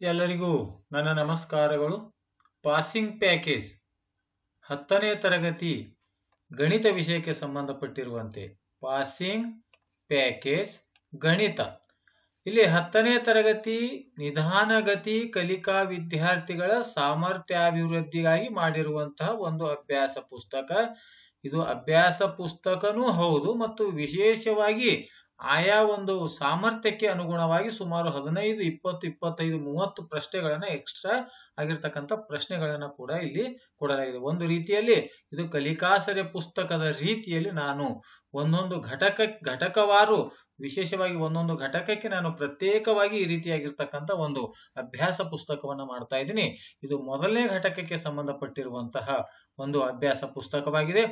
ಎಲ್ಲರಿಗೂ ನನ್ನ ನಮಸ್ಕಾರಗಳು. ಪಾಸಿಂಗ್ ಪ್ಯಾಕೇಜ್ ಹತ್ತನೇ ತರಗತಿ ಗಣಿತ ವಿಷಯಕ್ಕೆ ಸಂಬಂಧಪಟ್ಟಿರುವಂತೆ ಪಾಸಿಂಗ್ ಪ್ಯಾಕೇಜ್ ಗಣಿತ. ಇಲ್ಲಿ ಹತ್ತನೇ ತರಗತಿ ನಿಧಾನಗತಿ ಕಲಿಕಾ ವಿದ್ಯಾರ್ಥಿಗಳ ಸಾಮರ್ಥ್ಯಾಭಿವೃದ್ಧಿಗಾಗಿ ಮಾಡಿರುವಂತಹ ಒಂದು ಅಭ್ಯಾಸ ಪುಸ್ತಕ. ಇದು ಅಭ್ಯಾಸ ಪುಸ್ತಕನೂ ಹೌದು ಮತ್ತು ವಿಶೇಷವಾಗಿ ಆಯಾ ಒಂದು ಸಾಮರ್ಥ್ಯಕ್ಕೆ ಅನುಗುಣವಾಗಿ ಸುಮಾರು ಹದಿನೈದು, ಇಪ್ಪತ್ತು, ಇಪ್ಪತ್ತೈದು, ಮೂವತ್ತು ಪ್ರಶ್ನೆಗಳನ್ನ ಎಕ್ಸ್ಟ್ರಾ ಆಗಿರ್ತಕ್ಕಂಥ ಪ್ರಶ್ನೆಗಳನ್ನ ಕೂಡ ಇಲ್ಲಿ ಕೊಡಲಾಗಿದೆ. ಒಂದು ರೀತಿಯಲ್ಲಿ ಇದು ಕಲಿಕಾಸರೆ ಪುಸ್ತಕದ ರೀತಿಯಲ್ಲಿ ನಾನು ಒಂದೊಂದು ಘಟಕ, ಘಟಕವಾರು, ವಿಶೇಷವಾಗಿ ಒಂದೊಂದು ಘಟಕಕ್ಕೆ ನಾನು ಪ್ರತ್ಯೇಕವಾಗಿ ಈ ರೀತಿಯಾಗಿರ್ತಕ್ಕಂಥ ಒಂದು ಅಭ್ಯಾಸ ಪುಸ್ತಕವನ್ನು ಮಾಡ್ತಾ ಇದ್ದೀನಿ. ಇದು ಮೊದಲನೇ ಘಟಕಕ್ಕೆ ಸಂಬಂಧಪಟ್ಟಿರುವಂತಹ ಒಂದು ಅಭ್ಯಾಸ ಪುಸ್ತಕವಾಗಿದೆ.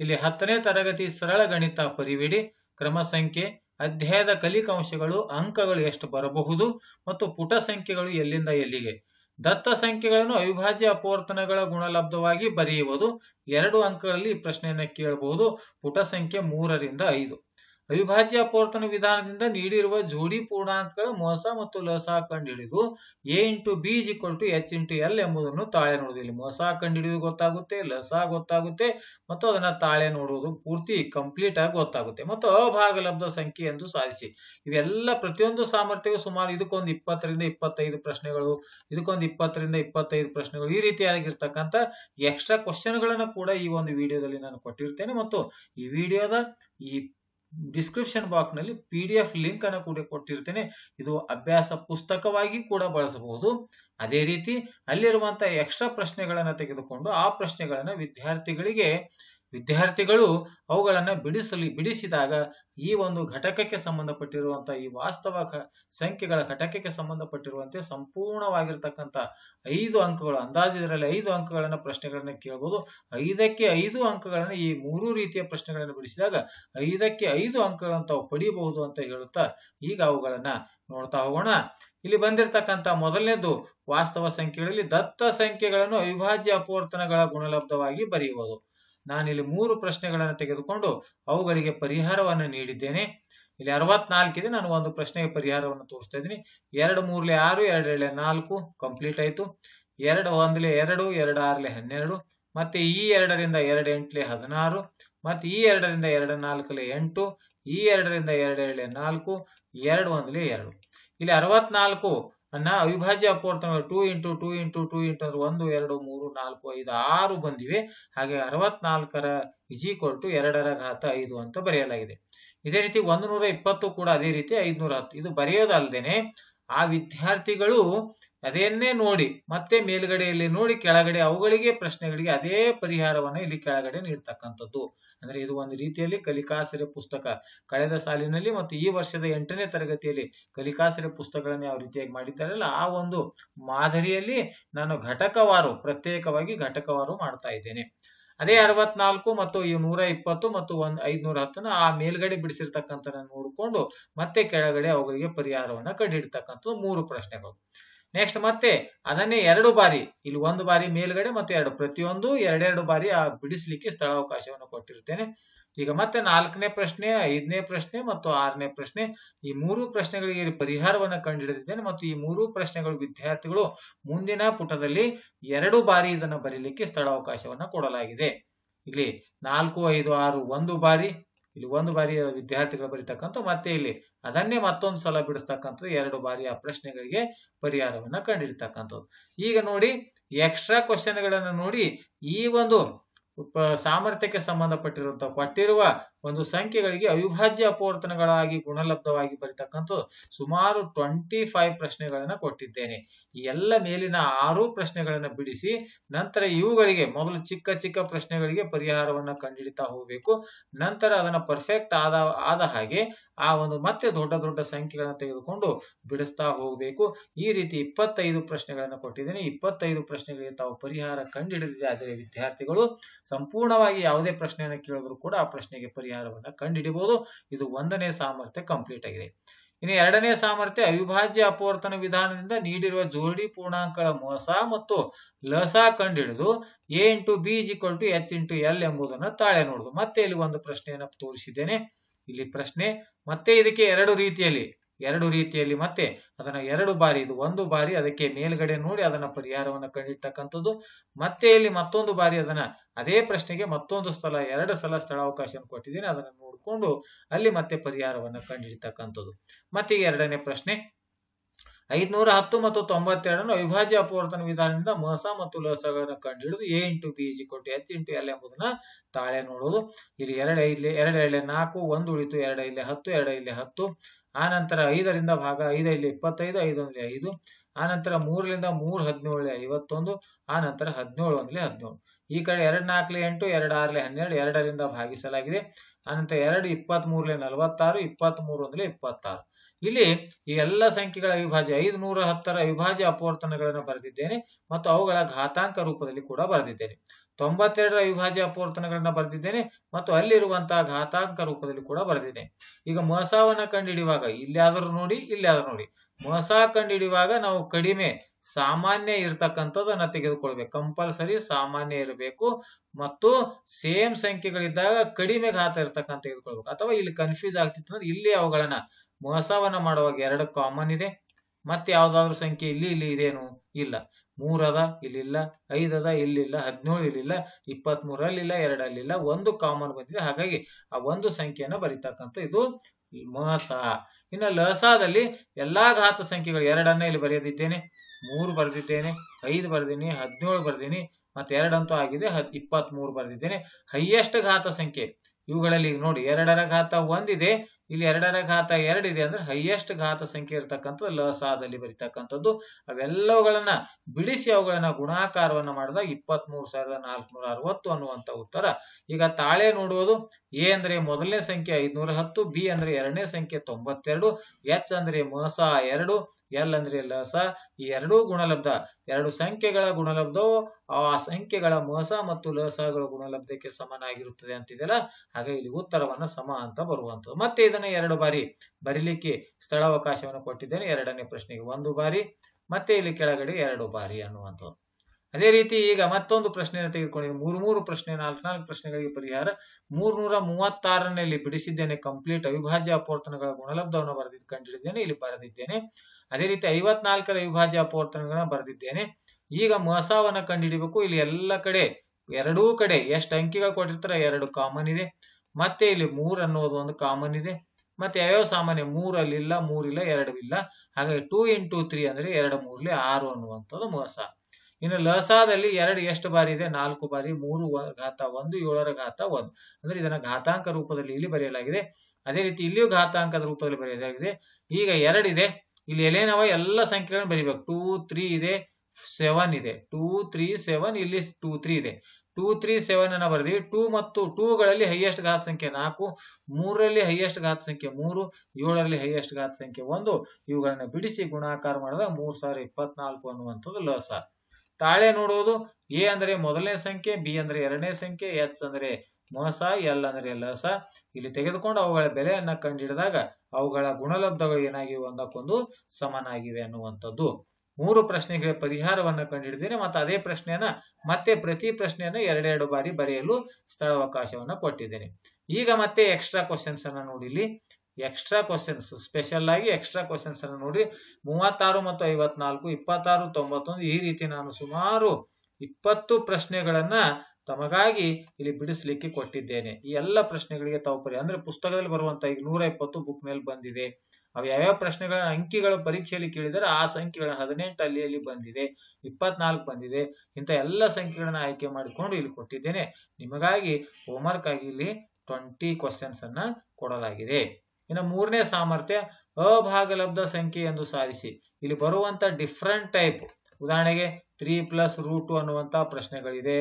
ಇಲ್ಲಿ ಹತ್ತನೇ ತರಗತಿ ಸರಳ ಗಣಿತ ಪರಿವಿಡಿ, ಕ್ರಮ ಸಂಖ್ಯೆ ಅಧ್ಯಾಯದ ಕಲಿಕಾಂಶಗಳು ಅಂಕಗಳು ಎಷ್ಟು ಬರಬಹುದು ಮತ್ತು ಪುಟ ಸಂಖ್ಯೆಗಳು ಎಲ್ಲಿಂದ ಎಲ್ಲಿಗೆ? ದತ್ತ ಸಂಖ್ಯೆಗಳನ್ನು ಅವಿಭಾಜ್ಯ ಅಪವರ್ತನಗಳ ಗುಣಲಬ್ಧವಾಗಿ ಬರೆಯುವುದು ಎರಡು ಅಂಕಗಳಲ್ಲಿ ಈ ಪ್ರಶ್ನೆಯನ್ನ ಕೇಳಬಹುದು. ಪುಟ ಸಂಖ್ಯೆ ಮೂರರಿಂದ ಐದು. ಅವಿಭಾಜ್ಯ ಅಪವರ್ತನ ವಿಧಾನದಿಂದ ನೀಡಿರುವ ಜೋಡಿ ಪೂರ್ಣಾಂಕಗಳ ಮೋಸ ಮತ್ತು ಲಸ ಕಂಡುಹಿಡಿದು A into B is equal to H into L ಎಂಬುದನ್ನು ತಾಳೆ ನೋಡುವುದು. ಇಲ್ಲಿ ಮೋಸ ಕಂಡುಹಿಡಿಯುವುದು ಗೊತ್ತಾಗುತ್ತೆ, ಲಸ ಗೊತ್ತಾಗುತ್ತೆ ಮತ್ತು ಅದನ್ನ ತಾಳೆ ನೋಡುವುದು ಪೂರ್ತಿ ಕಂಪ್ಲೀಟ್ ಆಗಿ ಗೊತ್ತಾಗುತ್ತೆ. ಮತ್ತು ಅಭಾಗಲಬ್ಧ ಸಂಖ್ಯೆ ಎಂದು ಸಾಧಿಸಿ. ಇವೆಲ್ಲ ಪ್ರತಿಯೊಂದು ಸಾಮರ್ಥ್ಯಗೂ ಸುಮಾರು ಇದಕ್ಕೊಂದು ಇಪ್ಪತ್ತರಿಂದ ಇಪ್ಪತ್ತೈದು ಪ್ರಶ್ನೆಗಳು, ಇದಕ್ಕೊಂದು ಇಪ್ಪತ್ತರಿಂದ ಇಪ್ಪತ್ತೈದು ಪ್ರಶ್ನೆಗಳು ಈ ರೀತಿಯಾಗಿರ್ತಕ್ಕಂಥ ಎಕ್ಸ್ಟ್ರಾ ಕ್ವಶನ್ಗಳನ್ನು ಕೂಡ ಈ ಒಂದು ವಿಡಿಯೋದಲ್ಲಿ ನಾನು ಕೊಟ್ಟಿರ್ತೇನೆ. ಮತ್ತು ಈ ವಿಡಿಯೋದ ಈ ಡಿಸ್ಕ್ರಿಪ್ಷನ್ ಬಾಕ್ಸ್ನಲ್ಲಿ ಪಿ ಡಿ ಎಫ್ ಲಿಂಕ್ ಅನ್ನು ಕೂಡ ಕೊಟ್ಟಿರ್ತೇನೆ. ಇದು ಅಭ್ಯಾಸ ಪುಸ್ತಕವಾಗಿ ಕೂಡ ಬಳಸಬಹುದು. ಅದೇ ರೀತಿ ಅಲ್ಲಿರುವಂತಹ ಎಕ್ಸ್ಟ್ರಾ ಪ್ರಶ್ನೆಗಳನ್ನ ತೆಗೆದುಕೊಂಡು ಆ ಪ್ರಶ್ನೆಗಳನ್ನ ವಿದ್ಯಾರ್ಥಿಗಳಿಗೆ ವಿದ್ಯಾರ್ಥಿಗಳು ಅವುಗಳನ್ನ ಬಿಡಿಸಲಿ, ಬಿಡಿಸಿದಾಗ ಈ ಒಂದು ಘಟಕಕ್ಕೆ ಸಂಬಂಧಪಟ್ಟಿರುವಂತಹ ಈ ವಾಸ್ತವ ಸಂಖ್ಯೆಗಳ ಘಟಕಕ್ಕೆ ಸಂಬಂಧಪಟ್ಟಿರುವಂತೆ ಸಂಪೂರ್ಣವಾಗಿರ್ತಕ್ಕಂಥ ಐದು ಅಂಕಗಳು ಅಂದಾಜಿದರಲ್ಲಿ ಐದು ಅಂಕಗಳನ್ನ ಪ್ರಶ್ನೆಗಳನ್ನ ಕೇಳಬಹುದು ಐದಕ್ಕೆ ಐದು ಅಂಕಗಳನ್ನ ಈ ಮೂರು ರೀತಿಯ ಪ್ರಶ್ನೆಗಳನ್ನು ಬಿಡಿಸಿದಾಗ ಐದಕ್ಕೆ ಐದು ಅಂಕಗಳನ್ನ ತಾವು ಪಡೆಯಬಹುದು ಅಂತ ಹೇಳುತ್ತಾ, ಈಗ ಅವುಗಳನ್ನ ನೋಡ್ತಾ ಹೋಗೋಣ. ಇಲ್ಲಿ ಬಂದಿರತಕ್ಕಂತ ಮೊದಲನೇದು ವಾಸ್ತವ ಸಂಖ್ಯೆಗಳಲ್ಲಿ ದತ್ತ ಸಂಖ್ಯೆಗಳನ್ನು ಅವಿಭಾಜ್ಯ ಅಪವರ್ತನಗಳ ಗುಣಲಬ್ಧವಾಗಿ ಬರೆಯುವುದು ನಾನಿಲ್ಲಿ ಮೂರು ಪ್ರಶ್ನೆಗಳನ್ನು ತೆಗೆದುಕೊಂಡು ಅವುಗಳಿಗೆ ಪರಿಹಾರವನ್ನು ನೀಡಿದ್ದೇನೆ. ಇಲ್ಲಿ ಅರವತ್ನಾಲ್ಕಿದೆ, ನಾನು ಒಂದು ಪ್ರಶ್ನೆಗೆ ಪರಿಹಾರವನ್ನು ತೋರಿಸ್ತಾ ಇದ್ದೀನಿ. ಎರಡು ಮೂರ್ಲೆ ಆರು, ಎರಡು ಏಳೆ ನಾಲ್ಕು, ಕಂಪ್ಲೀಟ್ ಆಯ್ತು. ಎರಡು ಒಂದ್ಲೆ ಎರಡು ಎರಡು ಆರ್ಲೆ ಹನ್ನೆರಡು, ಮತ್ತೆ ಈ ಎರಡರಿಂದ ಎರಡು ಎಂಟ್ಲೆ ಹದಿನಾರು, ಮತ್ತೆ ಈ ಎರಡರಿಂದ ಎರಡು ನಾಲ್ಕಲೆ ಎಂಟು, ಈ ಎರಡರಿಂದ ಎರಡು ಏಳೆ ನಾಲ್ಕು, ಎರಡು ಒಂದ್ಲೆ ಎರಡು. ಇಲ್ಲಿ ಅರವತ್ನಾಲ್ಕು ಅನ್ನ ಅವಿಭಾಜ್ಯ ಅಪವರ್ತನಗಳು two into two into two into ಅಂದ್ರೆ ಒಂದು, ಎರಡು, ಮೂರು, ನಾಲ್ಕು, ಐದು, ಆರು ಬಂದಿವೆ. ಹಾಗೆ ಅರವತ್ನಾಲ್ಕರ ಈಕ್ವಲ್ ಟು ಎರಡರ ಘಾತ ಐದು ಅಂತ ಬರೆಯಲಾಗಿದೆ. ಇದೇ ರೀತಿ ಒಂದು ನೂರ ಇಪ್ಪತ್ತು ಕೂಡ ಅದೇ ರೀತಿ ಐದ್ನೂರ ಹತ್ತು. ಇದು ಬರೆಯೋದಲ್ದೇನೆ ಆ ವಿದ್ಯಾರ್ಥಿಗಳು ಅದೇನ್ನೇ ನೋಡಿ, ಮತ್ತೆ ಮೇಲ್ಗಡೆಯಲ್ಲಿ ನೋಡಿ, ಕೆಳಗಡೆ ಅವುಗಳಿಗೆ, ಪ್ರಶ್ನೆಗಳಿಗೆ ಅದೇ ಪರಿಹಾರವನ್ನ ಇಲ್ಲಿ ಕೆಳಗಡೆ ನೀಡ್ತಕ್ಕಂಥದ್ದು. ಅಂದ್ರೆ ಇದು ಒಂದು ರೀತಿಯಲ್ಲಿ ಕಲಿಕಾಸರೆ ಪುಸ್ತಕ. ಕಳೆದ ಸಾಲಿನಲ್ಲಿ ಮತ್ತು ಈ ವರ್ಷದ ಎಂಟನೇ ತರಗತಿಯಲ್ಲಿ ಕಲಿಕಾಸರೆ ಪುಸ್ತಕಗಳನ್ನು ಯಾವ ರೀತಿಯಾಗಿ ಮಾಡಿದ್ದಾರಲ್ಲ, ಆ ಒಂದು ಮಾದರಿಯಲ್ಲಿ ನಾನು ಘಟಕವಾರು, ಪ್ರತ್ಯೇಕವಾಗಿ ಘಟಕವಾರು ಮಾಡ್ತಾ ಇದ್ದೇನೆ. ಅದೇ ಅರವತ್ನಾಲ್ಕು ಮತ್ತು ಈ ನೂರ ಇಪ್ಪತ್ತು ಮತ್ತು ಒಂದ್ ಐದ್ನೂರ ಹತ್ತನ ಆ ಮೇಲ್ಗಡೆ ಬಿಡಿಸಿರ್ತಕ್ಕಂಥ ನೋಡಿಕೊಂಡು ಮತ್ತೆ ಕೆಳಗಡೆ ಅವುಗಳಿಗೆ ಪರಿಹಾರವನ್ನ ಕಂಡುಹಿಡ್ತಕ್ಕಂಥದ್ದು ಮೂರು ಪ್ರಶ್ನೆಗಳು. ನೆಕ್ಸ್ಟ್ ಮತ್ತೆ ಅದನ್ನೇ ಎರಡು ಬಾರಿ, ಇಲ್ಲಿ ಒಂದು ಬಾರಿ ಮೇಲ್ಗಡೆ ಮತ್ತೆ ಎರಡು, ಪ್ರತಿಯೊಂದು ಎರಡೆರಡು ಬಾರಿ ಆ ಬಿಡಿಸ್ಲಿಕ್ಕೆ ಸ್ಥಳಾವಕಾಶವನ್ನು ಕೊಟ್ಟಿರ್ತೇನೆ ಈಗ ಮತ್ತೆ ನಾಲ್ಕನೇ ಪ್ರಶ್ನೆ, ಐದನೇ ಪ್ರಶ್ನೆ ಮತ್ತು ಆರನೇ ಪ್ರಶ್ನೆ, ಈ ಮೂರು ಪ್ರಶ್ನೆಗಳಿಗೆ ಪರಿಹಾರವನ್ನು ಕಂಡುಹಿಡಿದಿದ್ದೇನೆ ಮತ್ತು ಈ ಮೂರು ಪ್ರಶ್ನೆಗಳು ವಿದ್ಯಾರ್ಥಿಗಳು ಮುಂದಿನ ಪುಟದಲ್ಲಿ ಎರಡು ಬಾರಿ ಇದನ್ನು ಬರೀಲಿಕ್ಕೆ ಸ್ಥಳಾವಕಾಶವನ್ನ ಕೊಡಲಾಗಿದೆ. ಇಲ್ಲಿ ನಾಲ್ಕು, ಐದು, ಆರು ಒಂದು ಬಾರಿ ಇಲ್ಲಿ ಒಂದು ಬಾರಿ ವಿದ್ಯಾರ್ಥಿಗಳು ಬರೀತಕ್ಕಂಥ ಮತ್ತೆ ಇಲ್ಲಿ ಅದನ್ನೇ ಮತ್ತೊಂದು ಸಲ ಬಿಡಿಸ್ತಕ್ಕಂಥದ್ದು ಎರಡು ಬಾರಿ ಆ ಪ್ರಶ್ನೆಗಳಿಗೆ ಪರಿಹಾರವನ್ನ ಕಂಡಿರ್ತಕ್ಕಂಥದ್ದು. ಈಗ ನೋಡಿ ಎಕ್ಸ್ಟ್ರಾ ಕ್ವಶನ್ಗಳನ್ನು ನೋಡಿ ಈ ಒಂದು ಸಾಮರ್ಥ್ಯಕ್ಕೆ ಸಂಬಂಧಪಟ್ಟಿರುವಂತಹ ಕೊಟ್ಟಿರುವ ಒಂದು ಸಂಖ್ಯೆಗಳಿಗೆ ಅವಿಭಾಜ್ಯ ಅಪವರ್ತನಗಳಾಗಿ ಗುಣಲಬ್ಧವಾಗಿ ಬರೀತಕ್ಕಂಥದ್ದು ಸುಮಾರು ಟ್ವೆಂಟಿ ಫೈವ್ ಪ್ರಶ್ನೆಗಳನ್ನ ಕೊಟ್ಟಿದ್ದೇನೆ. ಎಲ್ಲ ಮೇಲಿನ ಆರು ಪ್ರಶ್ನೆಗಳನ್ನ ಬಿಡಿಸಿ ನಂತರ ಇವುಗಳಿಗೆ ಮೊದಲು ಚಿಕ್ಕ ಚಿಕ್ಕ ಪ್ರಶ್ನೆಗಳಿಗೆ ಪರಿಹಾರವನ್ನ ಕಂಡುಹಿಡಿತಾ ಹೋಗಬೇಕು. ನಂತರ ಅದನ್ನ ಪರ್ಫೆಕ್ಟ್ ಆದ ಆದ ಹಾಗೆ ಆ ಒಂದು ಮತ್ತೆ ದೊಡ್ಡ ದೊಡ್ಡ ಸಂಖ್ಯೆಗಳನ್ನ ತೆಗೆದುಕೊಂಡು ಬಿಡಿಸ್ತಾ ಹೋಗಬೇಕು. ಈ ರೀತಿ ಇಪ್ಪತ್ತೈದು ಪ್ರಶ್ನೆಗಳನ್ನ ಕೊಟ್ಟಿದ್ದೇನೆ. ಇಪ್ಪತ್ತೈದು ಪ್ರಶ್ನೆಗಳಿಗೆ ತಾವು ಪರಿಹಾರ ಕಂಡುಹಿಡಿದಿದೆ ಆದರೆ ವಿದ್ಯಾರ್ಥಿಗಳು ಸಂಪೂರ್ಣವಾಗಿ ಯಾವುದೇ ಪ್ರಶ್ನೆಯನ್ನು ಕೇಳಿದ್ರು ಕೂಡ ಆ ಪ್ರಶ್ನೆಗೆ ಪರಿಹಾರವನ್ನ ಕಂಡುಹಿಡಿಬಹುದು ಇದು ಒಂದನೇ ಸಾಮರ್ಥ್ಯ ಕಂಪ್ಲೀಟ್ ಆಗಿದೆ. ಇನ್ನು ಎರಡನೇ ಸಾಮರ್ಥ್ಯ, ಅವಿಭಾಜ್ಯ ಅಪವರ್ತನ ವಿಧಾನದಿಂದ ನೀಡಿರುವ ಜೋಡಿ ಪೂರ್ಣಾಂಕಗಳ ಮೋಸ ಮತ್ತು ಲಸ ಕಂಡುಹಿಡಿದು A into B is equal to H into L ಎಂಬುದನ್ನು ತಾಳೆ ನೋಡುದು. ಮತ್ತೆ ಇಲ್ಲಿ ಒಂದು ಪ್ರಶ್ನೆಯನ್ನು ತೋರಿಸಿದ್ದೇನೆ. ಇಲ್ಲಿ ಪ್ರಶ್ನೆ, ಮತ್ತೆ ಇದಕ್ಕೆ ಎರಡು ರೀತಿಯಲ್ಲಿ ಎರಡು ರೀತಿಯಲ್ಲಿ ಮತ್ತೆ ಅದನ್ನ ಎರಡು ಬಾರಿ, ಇದು ಒಂದು ಬಾರಿ ಅದಕ್ಕೆ ಮೇಲ್ಗಡೆ ನೋಡಿ ಅದನ್ನ ಪರಿಹಾರವನ್ನು ಕಂಡಿರ್ತಕ್ಕಂಥದ್ದು. ಮತ್ತೆ ಇಲ್ಲಿ ಮತ್ತೊಂದು ಬಾರಿ ಅದನ್ನ ಅದೇ ಪ್ರಶ್ನೆಗೆ ಮತ್ತೊಂದು ಸ್ಥಳ, ಎರಡು ಸಲ ಸ್ಥಳಾವಕಾಶ ಕೊಟ್ಟಿದ್ದೀನಿ. ಅದನ್ನ ನೋಡಿಕೊಂಡು ಅಲ್ಲಿ ಮತ್ತೆ ಪರಿಹಾರವನ್ನು ಕಂಡಿರ್ತಕ್ಕಂಥದ್ದು. ಮತ್ತೆ ಎರಡನೇ ಪ್ರಶ್ನೆ. ಐದ್ನೂರ ಹತ್ತು ಮತ್ತು ತೊಂಬತ್ತೆರಡನ್ನು ಅವಿಭಾಜ್ಯ ಅಪವರ್ತನ ವಿಧಾನದಿಂದ ಮಸ ಮತ್ತು ಲಸಗಳನ್ನು ಕಂಡುಹಿಡಿದು ಎ ಇಂಟು ಬಿ ಜಿ ಕೊಟ್ಟು ಎಚ್ ಇಂಟು ಎಲ್ ಎಂಬುದನ್ನ ತಾಳೆ ನೋಡೋದು. ಇಲ್ಲಿ ಎರಡು ಐದ್ಲೆ ಎರಡು ಎಳೆ ನಾಲ್ಕು, ಒಂದು ಉಳಿತು, ಎರಡು ಐದ್ಲೆ ಹತ್ತು, ಎರಡು ಐದ್ಲೆ ಹತ್ತು. ಆ ನಂತರ ಐದರಿಂದ ಭಾಗ ಐದು, ಇಲ್ಲಿ ಇಪ್ಪತ್ತೈದು, ಐದು ಅಂದ್ರೆ ಐದು. ಆನಂತರ ನಂತರ ಮೂರರಿಂದ ಮೂರು, ಹದಿನೇಳು ಐವತ್ತೊಂದು. ಆನಂತರ ನಂತರ ಹದಿನೇಳು, ಅಂದ್ರೆ ಹದಿನೇಳು. ಈ ಕಡೆ ಎರಡ್ ನಾಲ್ಕಲೆ ಎಂಟು ಎರಡು ಆರ್ಲೆ ಹನ್ನೆರಡು, ಎರಡರಿಂದ ಭಾಗಿಸಲಾಗಿದೆ. ಆನಂತರ ಎರಡು ಇಪ್ಪತ್ತ್ ಮೂರ್ಲೆ ನಲವತ್ತಾರು ಇಪ್ಪತ್ತ್ ಮೂರು ಅಂದ್ರೆ ಇಪ್ಪತ್ತಾರು. ಇಲ್ಲಿ ಈ ಎಲ್ಲ ಸಂಖ್ಯೆಗಳ ಅವಿಭಾಜ್ಯ, ಐದು, ನೂರ ಹತ್ತರ ಅವಿಭಾಜ್ಯ ಅಪವರ್ತನಗಳನ್ನು ಬರೆದಿದ್ದೇನೆ ಮತ್ತು ಅವುಗಳ ಘಾತಾಂಕ ರೂಪದಲ್ಲಿ ಕೂಡ ಬರೆದಿದ್ದೇನೆ. ತೊಂಬತ್ತೆರಡರ ಅವಿಭಾಜ್ಯ ಅಪವರ್ತನಗಳನ್ನ ಬರೆದಿದ್ದೇನೆ ಮತ್ತು ಅಲ್ಲಿರುವಂತಹ ಘಾತಾಂಕ ರೂಪದಲ್ಲಿ ಕೂಡ ಬರೆದಿದೆ ಈಗ ಮಸಾವನ್ನ ಕಂಡುಹಿಡಿಯುವಾಗ ಇಲ್ಲಾದರೂ ನೋಡಿ ಇಲ್ಲಾದರೂ ನೋಡಿ. ಮಸ ಕಂಡುಹಿಡಿಯುವಾಗ ನಾವು ಕಡಿಮೆ, ಸಾಮಾನ್ಯ ಇರ್ತಕ್ಕಂಥದ್ದನ್ನ ತೆಗೆದುಕೊಳ್ಬೇಕು. ಕಂಪಲ್ಸರಿ ಸಾಮಾನ್ಯ ಇರಬೇಕು ಮತ್ತು ಸೇಮ್ ಸಂಖ್ಯೆಗಳಿದ್ದಾಗ ಕಡಿಮೆ ಘಾತ ಇರ್ತಕ್ಕಂಥ ತೆಗೆದುಕೊಳ್ಬೇಕು. ಅಥವಾ ಇಲ್ಲಿ ಕನ್ಫ್ಯೂಸ್ ಆಗ್ತಿತ್ತು ಅಂದ್ರೆ ಇಲ್ಲಿ ಅವುಗಳನ್ನ ಮೋಸವನ್ನ ಮಾಡುವಾಗ ಎರಡು ಕಾಮನ್ ಇದೆ. ಮತ್ತೆ ಯಾವ್ದಾದ್ರು ಸಂಖ್ಯೆ ಇಲ್ಲಿ ಇಲ್ಲಿ ಇದೇನು ಇಲ್ಲ. ಮೂರದ ಇಲ್ಲಿಲ್ಲ ಐದದ ಇಲ್ಲಿಲ್ಲ, ಹದಿನೇಳು ಇಲ್ಲಿಲ್ಲ ಇಪ್ಪತ್ತ್ ಮೂರಲ್ಲಿಲ್ಲ ಎರಡಲ್ಲಿಲ್ಲ, ಒಂದು ಕಾಮನ್ ಬಂದಿದೆ. ಹಾಗಾಗಿ ಆ ಒಂದು ಸಂಖ್ಯೆಯನ್ನು ಬರೀತಕ್ಕಂಥ ಇದು ಮಸ ಇನ್ನು ಲಸಾದಲ್ಲಿ ಎಲ್ಲಾ ಘಾತ ಸಂಖ್ಯೆಗಳು ಎರಡನ್ನ ಇಲ್ಲಿ ಬರೆಯದಿದ್ದೇನೆ ಮೂರು ಬರೆದಿದ್ದೇನೆ, ಐದು ಬರ್ದಿನಿ, ಹದಿನೇಳು ಬರ್ದಿನಿ, ಮತ್ತೆ ಎರಡಂತೂ ಆಗಿದೆ, ಹದ್ ಇಪ್ಪತ್ತ್ ಮೂರು ಬರೆದಿದ್ದೇನೆ. ಹೈಯೆಸ್ಟ್ ಘಾತ ಸಂಖ್ಯೆ ಇವುಗಳಲ್ಲಿ ನೋಡಿ, ಎರಡರ ಘಾತ ಒಂದಿದೆ ಇಲ್ಲಿ ಎರಡರ ಘಾತ ಎರಡಿದೆ ಅಂದ್ರೆ ಹೈಯೆಸ್ಟ್ ಘಾತ ಸಂಖ್ಯೆ ಇರತಕ್ಕಂಥದ್ದು ಲಸಾದಲ್ಲಿ ಬರಿತಕ್ಕಂಥದ್ದು. ಅವೆಲ್ಲವುಗಳನ್ನ ಬಿಡಿಸಿ ಅವುಗಳನ್ನ ಗುಣಾಕಾರವನ್ನ ಮಾಡಿದಾಗ ಇಪ್ಪತ್ತ್ ಮೂರು ಸಾವಿರದ ನಾಲ್ಕುನೂರ ಅರವತ್ತು ಅನ್ನುವಂತ ಉತ್ತರ. ಈಗ ತಾಳೆ ನೋಡುವುದು, ಎ ಅಂದ್ರೆ ಮೊದಲನೇ ಸಂಖ್ಯೆ ಐದ್ನೂರ ಹತ್ತು, ಬಿ ಅಂದ್ರೆ ಎರಡನೇ ಸಂಖ್ಯೆ ತೊಂಬತ್ತೆರಡು, ಎಚ್ ಅಂದ್ರೆ ಮಸ ಎರಡು, ಎಲ್ ಅಂದ್ರೆ ಲಸ ಈ ಎರಡೂ ಗುಣಲಬ್ಧ, ಎರಡು ಸಂಖ್ಯೆಗಳ ಗುಣಲಬ್ಧವು ಆ ಸಂಖ್ಯೆಗಳ ಮಸ ಮತ್ತು ಲಸಗಳ ಗುಣಲಬ್ಧಕ್ಕೆ ಸಮನಾಗಿರುತ್ತದೆ ಅಂತಿದೆಯಲ್ಲ? ಹಾಗೆ ಇಲ್ಲಿ ಉತ್ತರವನ್ನ ಸಮ ಅಂತ ಬರುವಂತದ್ದು ಮತ್ತೆ ಇದನ್ನ ಎರಡು ಬಾರಿ ಬರೀಲಿಕ್ಕೆ ಸ್ಥಳಾವಕಾಶವನ್ನು ಕೊಟ್ಟಿದ್ದೇನೆ. ಎರಡನೇ ಪ್ರಶ್ನೆಗೆ ಒಂದು ಬಾರಿ, ಮತ್ತೆ ಇಲ್ಲಿ ಕೆಳಗಡೆ ಎರಡು ಬಾರಿ ಅನ್ನುವಂಥದ್ದು. ಅದೇ ರೀತಿ ಈಗ ಮತ್ತೊಂದು ಪ್ರಶ್ನೆಯನ್ನು ತೆಗೆದುಕೊಂಡಿದ್ದೀನಿ ಮೂರು ಮೂರು ಪ್ರಶ್ನೆ, ನಾಲ್ಕು ನಾಲ್ಕು ಪ್ರಶ್ನೆಗಳಿಗೆ ಪರಿಹಾರ. ಮೂರ್ನೂರ ಮೂವತ್ತಾರನಲ್ಲಿ ಬಿಡಿಸಿದ್ದೇನೆ ಕಂಪ್ಲೀಟ್ ಅವಿಭಾಜ್ಯ ಅಪವರ್ತನಗಳ ಗುಣಲಬ್ಧವನ್ನು ಬರೆದಿದ್ದು ಕಂಡಿದ್ದೇನೆ ಇಲ್ಲಿ ಬರೆದಿದ್ದೇನೆ. ಅದೇ ರೀತಿ ಐವತ್ನಾಲ್ಕರ ಅವಿಭಾಜ್ಯ ಅಪವರ್ತನಗಳನ್ನ ಬರೆದಿದ್ದೇನೆ. ಈಗ ಮಸಾವನ್ನ ಕಂಡುಹಿಡಿಬೇಕು. ಇಲ್ಲಿ ಎಲ್ಲ ಕಡೆ, ಎರಡೂ ಕಡೆ, ಎಷ್ಟು ಅಂಕಿಗಳು ಕೊಟ್ಟಿರ್ತಾರೆ, ಎರಡು ಕಾಮನ್ ಇದೆ. ಮತ್ತೆ ಇಲ್ಲಿ ಮೂರ್ ಅನ್ನೋದು ಒಂದು ಕಾಮನ್ ಇದೆ. ಮತ್ತೆ ಯಾವ್ಯಾವ ಸಾಮಾನ್ಯ? ಮೂರಲ್ಲಿ ಇಲ್ಲ ಮೂರಿಲ್ಲ ಎರಡು ಇಲ್ಲ ಹಾಗಾಗಿ ಟೂ ಇಂಟು ತ್ರೀ ಅಂದ್ರೆ ಎರಡು ಮೂರ್ಲಿ ಆರು ಅನ್ನುವಂಥದ್ದು ಮೋಸ ಇನ್ನು ಲಸಾದಲ್ಲಿ ಎರಡು ಎಷ್ಟು ಬಾರಿ ಇದೆ? ನಾಲ್ಕು ಬಾರಿ, ಮೂರು ಘಾತ ಒಂದು, ಏಳರ ಘಾತ ಒಂದು. ಅಂದ್ರೆ ಇದನ್ನ ಘಾತಾಂಕ ರೂಪದಲ್ಲಿ ಇಲ್ಲಿ ಬರೆಯಲಾಗಿದೆ. ಅದೇ ರೀತಿ ಇಲ್ಲಿಯೂ ಘಾತಾಂಕದ ರೂಪದಲ್ಲಿ ಬರೆಯಲಾಗಿದೆ. ಈಗ ಎರಡಿದೆ. ಇಲ್ಲಿ ಎಲೆನವ ಎಲ್ಲ ಸಂಖ್ಯೆಗಳನ್ನು ಬರೀಬೇಕು. ಟೂ ತ್ರೀ ಇದೆ ಸೆವೆನ್ ಇದೆ. ಟೂ ತ್ರೀ ಸೆವೆನ್ ಇಲ್ಲಿ ಟೂ ತ್ರೀ ಇದೆ. ಟೂ ತ್ರೀ ಸೆವೆನ್ ಅನ್ನ ಬರೆದಿವಿ. ಟೂ ಮತ್ತು ಟೂಗಳಲ್ಲಿ ಹೈಯೆಸ್ಟ್ ಘಾತ ಸಂಖ್ಯೆ ನಾಲ್ಕು, ಮೂರರಲ್ಲಿ ಹೈಯೆಸ್ಟ್ ಘಾತ ಸಂಖ್ಯೆ ಮೂರು, ಏಳರಲ್ಲಿ ಹೈಯೆಸ್ಟ್ ಘಾತ ಸಂಖ್ಯೆ ಒಂದು. ಇವುಗಳನ್ನ ಬಿಡಿಸಿ ಗುಣಾಕಾರ ಮಾಡಿದಾಗ ಮೂರ್ ಸಾವಿರ ಇಪ್ಪತ್ನಾಲ್ಕು ಅನ್ನುವಂಥದ್ದು ಲಸ. ತಾಳೆ ನೋಡುವುದು ಎ ಅಂದ್ರೆ ಮೊದಲನೇ ಸಂಖ್ಯೆ, ಬಿ ಅಂದ್ರೆ ಎರಡನೇ ಸಂಖ್ಯೆ, ಎಚ್ ಅಂದ್ರೆ ಮೋಸ, ಎಲ್ ಅಂದ್ರೆ ಲಸ. ಇಲ್ಲಿ ತೆಗೆದುಕೊಂಡು ಅವುಗಳ ಬೆಲೆಯನ್ನ ಕಂಡುಹಿಡಿದಾಗ ಅವುಗಳ ಗುಣಲಬ್ಧಗಳು ಏನಾಗಿವೆ ಒಂದಕ್ಕೊಂದು ಸಮನಾಗಿವೆ ಅನ್ನುವಂಥದ್ದು. ಮೂರು ಪ್ರಶ್ನೆಗಳ ಪರಿಹಾರವನ್ನ ಕಂಡುಹಿಡಿದೇನೆ ಮತ್ತು ಅದೇ ಪ್ರಶ್ನೆಯನ್ನ ಮತ್ತೆ ಪ್ರತಿ ಪ್ರಶ್ನೆಯನ್ನ ಎರಡೆರಡು ಬಾರಿ ಬರೆಯಲು ಸ್ಥಳಾವಕಾಶವನ್ನ ಕೊಟ್ಟಿದ್ದೇನೆ ಈಗ ಮತ್ತೆ ಎಕ್ಸ್ಟ್ರಾ ಕ್ವಶನ್ಸ್ ಅನ್ನ ನೋಡಿಲಿ ಎಕ್ಸ್ಟ್ರಾ ಕ್ವಶನ್ಸ್ ಸ್ಪೆಷಲ್ ಆಗಿ ಎಕ್ಸ್ಟ್ರಾ ಕ್ವಶನ್ಸ್ ಅನ್ನ ನೋಡಿ ಮೂವತ್ತಾರು ಮತ್ತು ಐವತ್ನಾಲ್ಕು, ಇಪ್ಪತ್ತಾರು, ತೊಂಬತ್ತೊಂದು, ಈ ರೀತಿ ನಾನು ಸುಮಾರು ಇಪ್ಪತ್ತು ಪ್ರಶ್ನೆಗಳನ್ನ ತಮಗಾಗಿ ಇಲ್ಲಿ ಬಿಡಿಸ್ಲಿಕ್ಕೆ ಕೊಟ್ಟಿದ್ದೇನೆ. ಈ ಎಲ್ಲ ಪ್ರಶ್ನೆಗಳಿಗೆ ತಾವು ಪರಿ ಅಂದ್ರೆ ಪುಸ್ತಕದಲ್ಲಿ ಬರುವಂತ ಈಗ ನೂರ ಇಪ್ಪತ್ತು ಬುಕ್ ಮೇಲೆ ಬಂದಿದೆ. ಅವು ಯಾವ್ಯಾವ ಪ್ರಶ್ನೆಗಳ ಅಂಕಿಗಳು ಪರೀಕ್ಷೆಯಲ್ಲಿ ಕೇಳಿದರೆ ಆ ಸಂಖ್ಯೆಗಳ ಹದಿನೆಂಟು ಅಲ್ಲಿಯಲ್ಲಿ ಅಲ್ಲಿ ಬಂದಿದೆ, ಇಪ್ಪತ್ನಾಲ್ಕು ಬಂದಿದೆ, ಇಂಥ ಎಲ್ಲ ಸಂಖ್ಯೆಗಳನ್ನ ಆಯ್ಕೆ ಮಾಡಿಕೊಂಡು ಇಲ್ಲಿ ಕೊಟ್ಟಿದ್ದೇನೆ. ನಿಮಗಾಗಿ ಹೋಮ್ವರ್ಕ್ ಆಗಿ ಇಲ್ಲಿ ಟ್ವೆಂಟಿ ಕ್ವಶನ್ಸ್ ಅನ್ನ ಕೊಡಲಾಗಿದೆ. ಇನ್ನು ಮೂರನೇ ಸಾಮರ್ಥ್ಯ, ಅಭಾಗಲಬ್ಧ ಸಂಖ್ಯೆ ಎಂದು ಸಾಧಿಸಿ ಇಲ್ಲಿ ಬರುವಂತ ಡಿಫ್ರೆಂಟ್ ಟೈಪ್ ಉದಾಹರಣೆಗೆ ತ್ರೀ ಪ್ಲಸ್ ರೂಟ್ ಅನ್ನುವಂತಹ ಪ್ರಶ್ನೆಗಳಿದೆ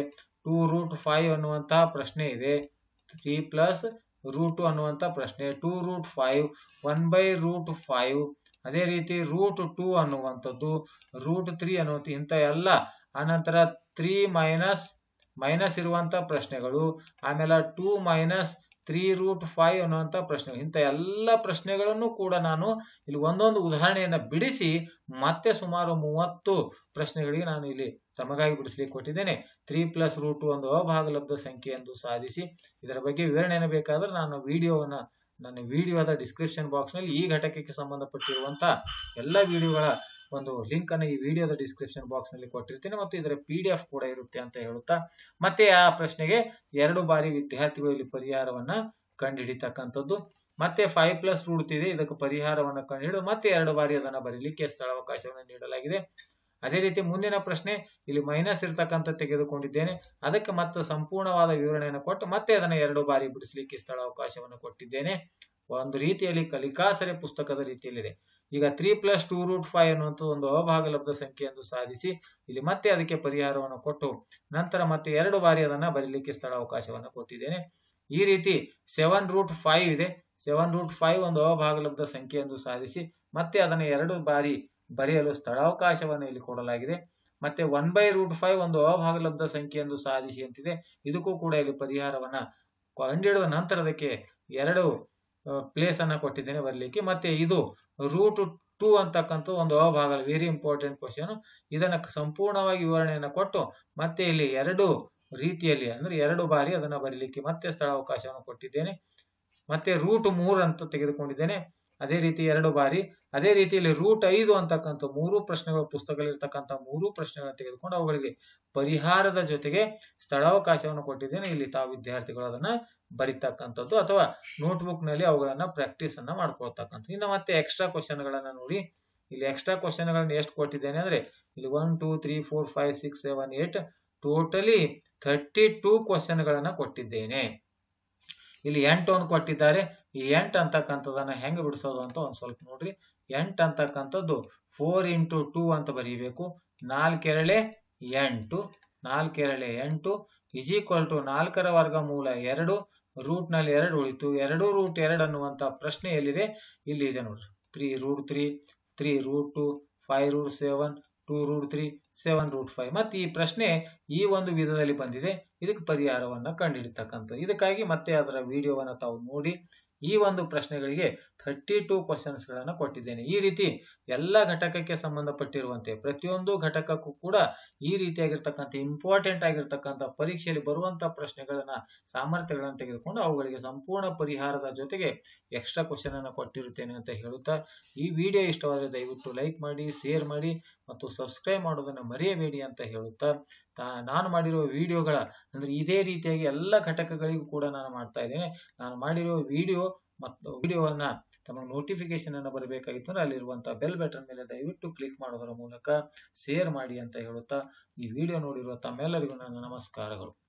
ಟೂ ರೂಟ್ ಫೈವ್ ಅನ್ನುವಂತಹ ಪ್ರಶ್ನೆ ಇದೆ ತ್ರೀ ಪ್ಲಸ್ ರೂಟ್ ಅನ್ನುವಂತ ಪ್ರಶ್ನೆ. Two root five, one by root five. ಅದೇ ರೀತಿ ರೂಟ್ ಟೂ ಅನ್ನುವಂಥದ್ದು, ರೂಟ್ ತ್ರೀ ಅನ್ನುವಂಥ ಇಂಥ ಎಲ್ಲ. ಆನಂತರ ತ್ರೀ ಮೈನಸ್ ಮೈನಸ್ ಇರುವಂತ ಪ್ರಶ್ನೆಗಳು. ಆಮೇಲೆ two minus three root five ಅನ್ನುವಂಥ ಪ್ರಶ್ನೆ. ಇಂಥ ಎಲ್ಲ ಪ್ರಶ್ನೆಗಳನ್ನು ಕೂಡ ನಾನು ಇಲ್ಲಿ ಒಂದೊಂದು ಉದಾಹರಣೆಯನ್ನು ಬಿಡಿಸಿ ಮತ್ತೆ ಸುಮಾರು ಮೂವತ್ತು ಪ್ರಶ್ನೆಗಳಿಗೆ ನಾನು ಇಲ್ಲಿ ತಮಗಾಗಿ ಬಿಡಿಸಲಿಕ್ಕೆ ಕೊಟ್ಟಿದ್ದೇನೆ. ತ್ರೀ ಪ್ಲಸ್ ರೂಟ್ ಒಂದು ಅಭಾಗಲಬ್ಧ ಸಂಖ್ಯೆ ಎಂದು ಸಾಧಿಸಿ ಇದರ ಬಗ್ಗೆ ವಿವರಣೆಯನ್ನು ಬೇಕಾದ್ರೆ ನಾನು ವಿಡಿಯೋವನ್ನು, ನನ್ನ ವಿಡಿಯೋದ ಡಿಸ್ಕ್ರಿಪ್ಷನ್ ಬಾಕ್ಸ್ನಲ್ಲಿ ಈ ಘಟಕಕ್ಕೆ ಸಂಬಂಧಪಟ್ಟಿರುವಂಥ ಎಲ್ಲ ವಿಡಿಯೋಗಳ ಒಂದು ಲಿಂಕ್ ಅನ್ನು ಈ ವಿಡಿಯೋದ ಡಿಸ್ಕ್ರಿಪ್ಷನ್ ಬಾಕ್ಸ್ನಲ್ಲಿ ಕೊಟ್ಟಿರ್ತೀನಿ ಮತ್ತು ಇದರ ಪಿ ಡಿ ಎಫ್ ಕೂಡ ಇರುತ್ತೆ ಅಂತ ಹೇಳುತ್ತಾ, ಮತ್ತೆ ಆ ಪ್ರಶ್ನೆಗೆ ಎರಡು ಬಾರಿ ವಿದ್ಯಾರ್ಥಿಗಳು ಇಲ್ಲಿ ಪರಿಹಾರವನ್ನ ಕಂಡುಹಿಡಿತಕ್ಕಂಥದ್ದು. ಮತ್ತೆ ಫೈವ್ ಪ್ಲಸ್ ರೂಟ್ ಇದೆ ಇದಕ್ಕೆ ಪರಿಹಾರವನ್ನು ಕಂಡುಹಿಡಿದು ಮತ್ತೆ ಎರಡು ಬಾರಿ ಅದನ್ನ ಬರೀಲಿಕ್ಕೆ ಸ್ಥಳಾವಕಾಶವನ್ನು ನೀಡಲಾಗಿದೆ. ಅದೇ ರೀತಿ ಮುಂದಿನ ಪ್ರಶ್ನೆ, ಇಲ್ಲಿ ಮೈನಸ್ ಇರ್ತಕ್ಕಂಥ ತೆಗೆದುಕೊಂಡಿದ್ದೇನೆ, ಅದಕ್ಕೆ ಮತ್ತೆ ಸಂಪೂರ್ಣವಾದ ವಿವರಣೆಯನ್ನು ಕೊಟ್ಟು ಮತ್ತೆ ಅದನ್ನ ಎರಡು ಬಾರಿ ಬಿಡಿಸಲಿಕ್ಕೆ ಸ್ಥಳಾವಕಾಶವನ್ನು ಕೊಟ್ಟಿದ್ದೇನೆ. ಒಂದು ರೀತಿಯಲ್ಲಿ ಕಲಿಕಾಸರೆ ಪುಸ್ತಕದ ರೀತಿಯಲ್ಲಿದೆ. ಈಗ three plus two root five ಅನ್ನುವಂಥ ಒಂದು ಅಭಾಗಲಬ್ಧ ಸಂಖ್ಯೆಯನ್ನು ಸಾಧಿಸಿ ಇಲ್ಲಿ ಮತ್ತೆ ಅದಕ್ಕೆ ಪರಿಹಾರವನ್ನು ಕೊಟ್ಟು ನಂತರ ಮತ್ತೆ ಎರಡು ಬಾರಿ ಅದನ್ನ ಬರೀಲಿಕ್ಕೆ ಸ್ಥಳಾವಕಾಶವನ್ನು ಕೊಟ್ಟಿದ್ದೇನೆ. ಈ ರೀತಿ ಸೆವೆನ್ ರೂಟ್ ಫೈವ್ ಇದೆ. ಸೆವೆನ್ ರೂಟ್ ಫೈವ್ ಒಂದು ಅಭಾಗಲಬ್ಧ ಸಂಖ್ಯೆ ಎಂದು ಸಾಧಿಸಿ ಮತ್ತೆ ಅದನ್ನು ಎರಡು ಬಾರಿ ಬರೆಯಲು ಸ್ಥಳಾವಕಾಶವನ್ನು ಇಲ್ಲಿ ಕೊಡಲಾಗಿದೆ. ಮತ್ತೆ ಒನ್ ಬೈ ರೂಟ್ ಫೈವ್ ಒಂದು ಅಭಾಗಲಬ್ಧ ಸಂಖ್ಯೆ ಎಂದು ಸಾಧಿಸಿ ಅಂತಿದೆ. ಇದಕ್ಕೂ ಕೂಡ ಇಲ್ಲಿ ಪರಿಹಾರವನ್ನ ನಂತರ ಅದಕ್ಕೆ ಎರಡು ಪ್ಲೇಸ್ ಅನ್ನ ಕೊಟ್ಟಿದ್ದೇನೆ ಬರಲಿಕ್ಕೆ. ಮತ್ತೆ ಇದು ರೂಟ್ ಟೂ ಅಂತಕ್ಕಂಥ ಒಂದು ಅಭಾಗ ವೆರಿ ಇಂಪಾರ್ಟೆಂಟ್ ಕ್ವಶನ್ ಇದನ್ನ ಸಂಪೂರ್ಣವಾಗಿ ವಿವರಣೆಯನ್ನು ಕೊಟ್ಟು ಮತ್ತೆ ಇಲ್ಲಿ ಎರಡು ರೀತಿಯಲ್ಲಿ ಅಂದ್ರೆ ಎರಡು ಬಾರಿ ಅದನ್ನ ಬರೀಲಿಕ್ಕೆ ಮತ್ತೆ ಸ್ಥಳಾವಕಾಶವನ್ನು ಕೊಟ್ಟಿದ್ದೇನೆ. ಮತ್ತೆ ರೂಟ್ ಮೂರ್ ಅಂತ ತೆಗೆದುಕೊಂಡಿದ್ದೇನೆ. ಅದೇ ರೀತಿ ಎರಡು ಬಾರಿ, ಅದೇ ರೀತಿಯಲ್ಲಿ ರೂಟ್ ಐದು ಅಂತಕ್ಕಂಥ ಮೂರು ಪ್ರಶ್ನೆಗಳು ಪುಸ್ತಕಗಳಿರ್ತಕ್ಕಂಥ ಮೂರು ಪ್ರಶ್ನೆಗಳನ್ನು ತೆಗೆದುಕೊಂಡು ಅವುಗಳಿಗೆ ಪರಿಹಾರದ ಜೊತೆಗೆ ಸ್ಥಳಾವಕಾಶವನ್ನು ಕೊಟ್ಟಿದ್ದೇನೆ. ಇಲ್ಲಿ ತಾವು ವಿದ್ಯಾರ್ಥಿಗಳು ಅದನ್ನ ಬರಿತಕ್ಕಂಥದ್ದು ಅಥವಾ ನೋಟ್ಬುಕ್ನಲ್ಲಿ ಅವುಗಳನ್ನ ಪ್ರಾಕ್ಟೀಸ್ ಅನ್ನ ಮಾಡ್ಕೊಳ್ತಕ್ಕಂಥ ಇನ್ನು ಮತ್ತೆ ಎಕ್ಸ್ಟ್ರಾ ಕ್ವಶನ್ ಗಳನ್ನ ನೋಡಿ. ಇಲ್ಲಿ ಎಕ್ಸ್ಟ್ರಾ ಕ್ವಶನ್ ಗಳನ್ನ ಎಷ್ಟು ಕೊಟ್ಟಿದ್ದೇನೆ ಅಂದ್ರೆ, ಇಲ್ಲಿ one two three four five six seven eight totally thirty two question ಗಳನ್ನ ಕೊಟ್ಟಿದ್ದೇನೆ. ಇಲ್ಲಿ ಎಂಟು ಒಂದು ಕೊಟ್ಟಿದ್ದಾರೆ. ಈ ಎಂಟು ಅಂತಕ್ಕಂಥದನ್ನ ಹೆಂಗ್ ಬಿಡಿಸೋದು ಅಂತ ಒಂದ್ ಸ್ವಲ್ಪ ನೋಡ್ರಿ. ಎಂಟು ಅಂತಕ್ಕಂಥದ್ದು ಫೋರ್ ಇಂಟು ಟೂ ಅಂತ ಬರೀಬೇಕು. ನಾಲ್ಕೆರಳೆ ಎಂಟು. ನಾಲ್ಕೆರಳೆ ಎಂಟು. ಇಸ್ ಈಕ್ವಲ್ ಟು ನಾಲ್ಕರ ವರ್ಗ ಮೂಲ ಎರಡು. ರೂಟ್ನಲ್ಲಿ ಎರಡು ಉಳಿತು. ಎರಡು ರೂಟ್ ಎರಡು ಅನ್ನುವಂತ ಪ್ರಶ್ನೆ ಎಲ್ಲಿದೆ? ಇಲ್ಲಿ ಇದೆ ನೋಡ್ರಿ. Three root three three root two five root seven two root three seven root five ಮತ್ತೆ ಈ ಪ್ರಶ್ನೆ ಈ ಒಂದು ವಿಧದಲ್ಲಿ ಬಂದಿದೆ. ಇದಕ್ಕೆ ಪರಿಹಾರವನ್ನ ಕಂಡುಹಿಡಿತಕ್ಕಂಥ ಇದಕ್ಕಾಗಿ ಮತ್ತೆ ಅದರ ವಿಡಿಯೋವನ್ನು ತಾವು ನೋಡಿ ಈ ಒಂದು ಪ್ರಶ್ನೆಗಳಿಗೆ ಥರ್ಟಿ ಟೂ ಕ್ವಶನ್ಸ್ ಗಳನ್ನ ಕೊಟ್ಟಿದ್ದೇನೆ. ಈ ರೀತಿ ಎಲ್ಲ ಘಟಕಕ್ಕೆ ಸಂಬಂಧಪಟ್ಟಿರುವಂತೆ ಪ್ರತಿಯೊಂದು ಘಟಕಕ್ಕೂ ಕೂಡ ಈ ರೀತಿಯಾಗಿರ್ತಕ್ಕಂಥ ಇಂಪಾರ್ಟೆಂಟ್ ಆಗಿರ್ತಕ್ಕಂಥ ಪರೀಕ್ಷೆಯಲ್ಲಿ ಬರುವಂತ ಪ್ರಶ್ನೆಗಳನ್ನ, ಸಾಮರ್ಥ್ಯಗಳನ್ನು ತೆಗೆದುಕೊಂಡು ಅವುಗಳಿಗೆ ಸಂಪೂರ್ಣ ಪರಿಹಾರದ ಜೊತೆಗೆ ಎಕ್ಸ್ಟ್ರಾ ಕ್ವಶನ್ ಅನ್ನು ಕೊಟ್ಟಿರುತ್ತೇನೆ ಅಂತ ಹೇಳುತ್ತಾ, ಈ ವಿಡಿಯೋ ಇಷ್ಟವಾದರೆ ದಯವಿಟ್ಟು ಲೈಕ್ ಮಾಡಿ ಶೇರ್ ಮಾಡಿ ಮತ್ತು ಸಬ್ಸ್ಕ್ರೈಬ್ ಮಾಡೋದನ್ನು ಮರೆಯಬೇಡಿ ಅಂತ ಹೇಳುತ್ತಾ ನಾನು ಮಾಡಿರುವ ವಿಡಿಯೋಗಳ ಅಂದ್ರೆ ಇದೇ ರೀತಿಯಾಗಿ ಎಲ್ಲ ಘಟಕಗಳಿಗೂ ಕೂಡ ನಾನು ಮಾಡ್ತಾ ಇದ್ದೇನೆ. ನಾನು ಮಾಡಿರುವ ವಿಡಿಯೋ ಮತ್ತು ವಿಡಿಯೋವನ್ನ ತಮ್ಮ ನೋಟಿಫಿಕೇಶನ್ ಅನ್ನು ಬರಬೇಕಾಗಿತ್ತು ಅಂದ್ರೆ ಅಲ್ಲಿರುವಂತಹ ಬೆಲ್ ಬಟನ್ ಮೇಲೆ ದಯವಿಟ್ಟು ಕ್ಲಿಕ್ ಮಾಡೋದರ ಮೂಲಕ ಶೇರ್ ಮಾಡಿ ಅಂತ ಹೇಳುತ್ತಾ ಈ ವಿಡಿಯೋ ನೋಡಿರುವ ತಮ್ಮೆಲ್ಲರಿಗೂ ನನ್ನ ನಮಸ್ಕಾರಗಳು.